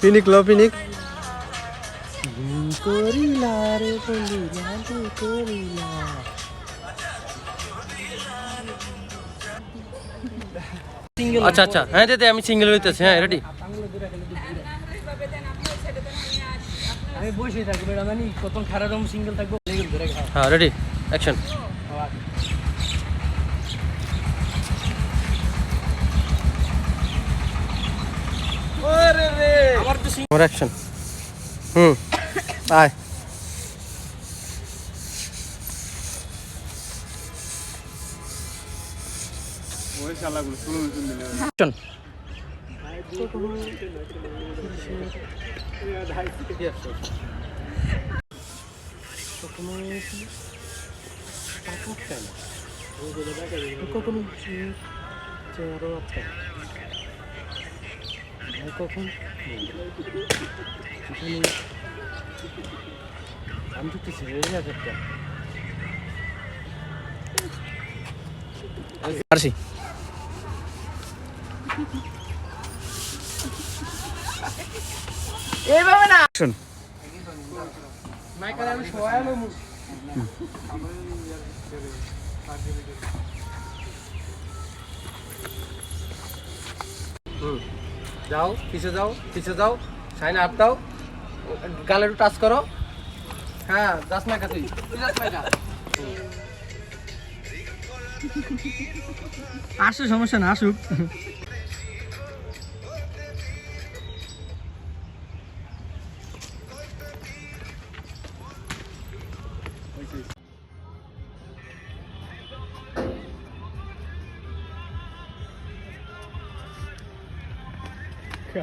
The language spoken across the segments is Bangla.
পিনিক লো পিনিক। করিলা রে বলিলা করিলা আচ্ছা আচ্ছা। হ্যাঁ দে দে আমি সিঙ্গেল হইতেছি। হ্যাঁ রেডি আমি বসে থাকব এটা মানে কত খারাপ রকম সিঙ্গেল থাকব লেগে ধরে খাও হ্যাঁ রেডি অ্যাকশন আমার অ্যাকশন হুম আয় কখন চেয়ারও আছে কখন? আমি তো হয়ে যাচ্ছে একটা। পারছি। এইভাবে না। শোন। মাইকার আমি হুম। যাও, পিছে যাও পিছে যাও সাইনে হাত দাও, গালে একটু টাচ করো। হ্যাঁ যাস না তুই আসো, সমস্যা না, আসুক।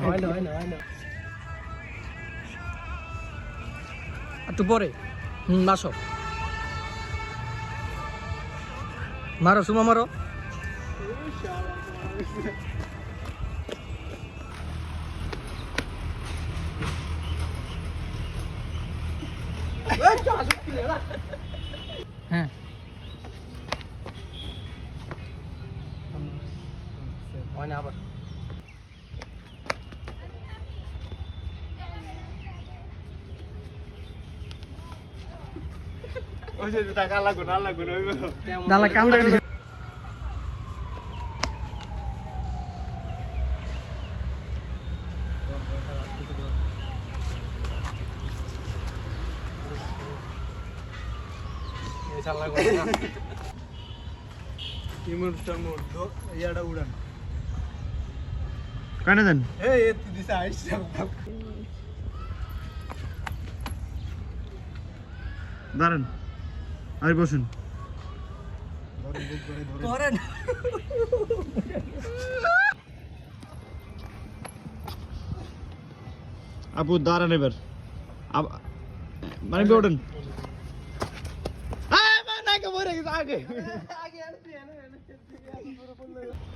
হয় না হয় না হয় না। একটু পরে। হুম মাসো মারো সুমা মারো। হ্যাঁ। হয় না আবার। দালা কামড়ে কানে দেন? দাঁড়ান। আর বসুন। আপু দাঁড়ান এবার। মানে ওঠেন।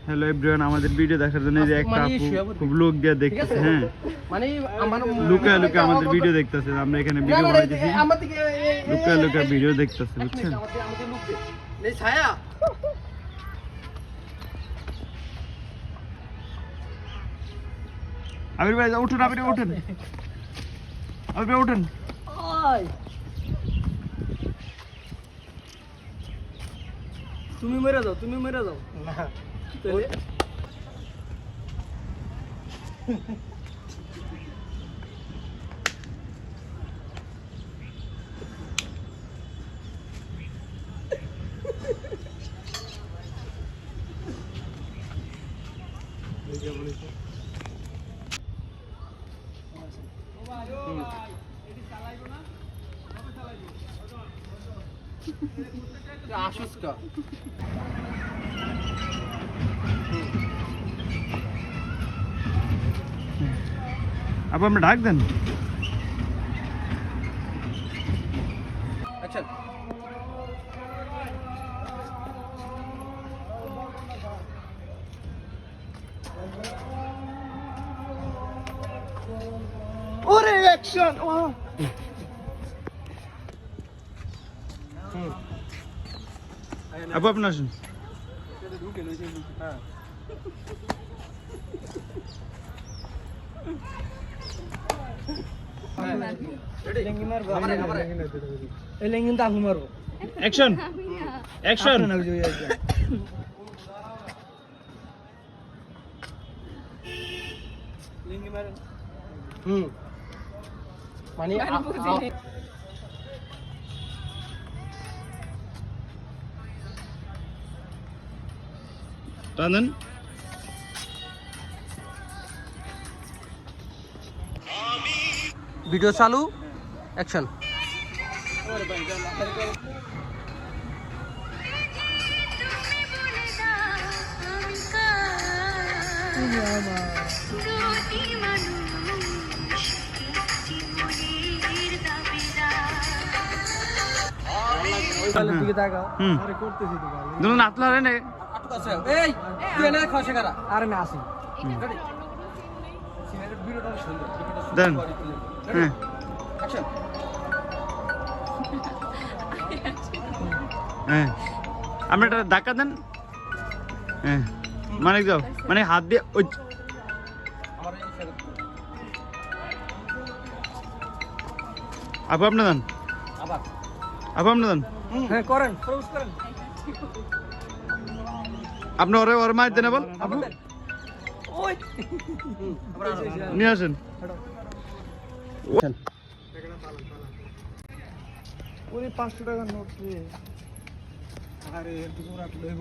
হ্যালো এভরিওয়ান আমাদের ভিডিও দেখার জন্য যে একটা আপু খুব লোক দিয়ে দেখতেছে হ্যাঁ। মানে আমার লুকায় লুকায় আমাদের ভিডিও দেখতেছে আমরা এখানে ভিডিও বানাইতেছি লুকায় লুকায় ভিডিও দেখতেছে বুঝছেন? লোক ছায়া। আবির ভাই উঠুন আবির উঠুন। আবির ভাই উঠুন। তুমি মেরে যাও তুমি মেরে যাও না। তাহলে? আসুস কা আপু আমরা ডাক দেন। অ্যাকশন ওরে অ্যাকশন আপু আপনি আসুন। অ্যাকশন অ্যাকশন হুম। মানে টানেন। ভিডিও চালু অ্যাকশন দিকে তাকাও। হুম। আরে করতেছি দুনো এই তুই এনে আর আসি হ্যাঁ। হ্যাঁ। আপনি একটা ধাক্কা দেন। হ্যাঁ। মানে যাও মানে হাত দিয়ে ওই আমার আপু আপনি দেন। আবার। আপু আপনি দেন। হ্যাঁ করেন। করেন। আপনি ওরে ওর মায়ের দেন বল। নিয়ে আসেন। ওরে পাঁচশো টাকার নোট আরে একটু করে লইব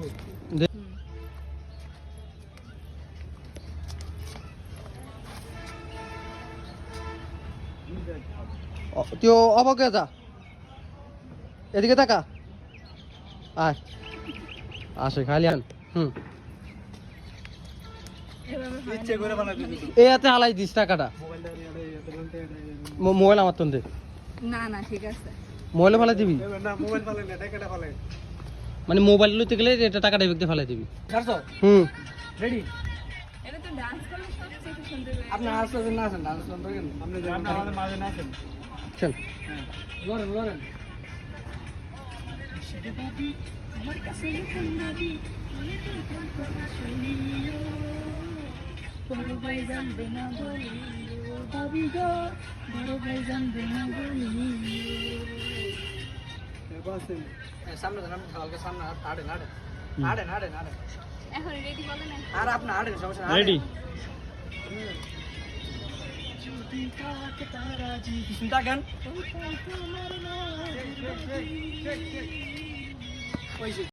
ও, তুই অবাক যা। এদিকে তাকা। আয়। আসে খালি আন হুম হাতে হালাই দিস টাকাটা। এত মোবাইল আমার তো না না ঠিক আছে। মোবাইলে ফেলাই দিবি? না মোবাইল ফালে না টাকাটা মানে মোবাইল লইতে গেলে এটা টাকাটা ব্যক্তি ফেলাই দিবি। কারছো হুম। রেডি এটা তো ডান্স করলে সব থেকে সুন্দর লাগে আপনি আসতে না আসেন ডান্স করতে কেন আপনি যান আমাদের মাঝে না আসেন। চল। লরেন লরেন বড় ভাই জানবে না বলিও ভাবি গো বড় ভাই জানবে না বলিও সামনে দেন আপনি হালকা সামনে আড়ে নাড়ে আড়ে নাড়ে নাড়ে এখন রেডি বলে না আর আপনি আড়ে সমস্যা না রেডি চিন্তা গান তোমার না ওই যে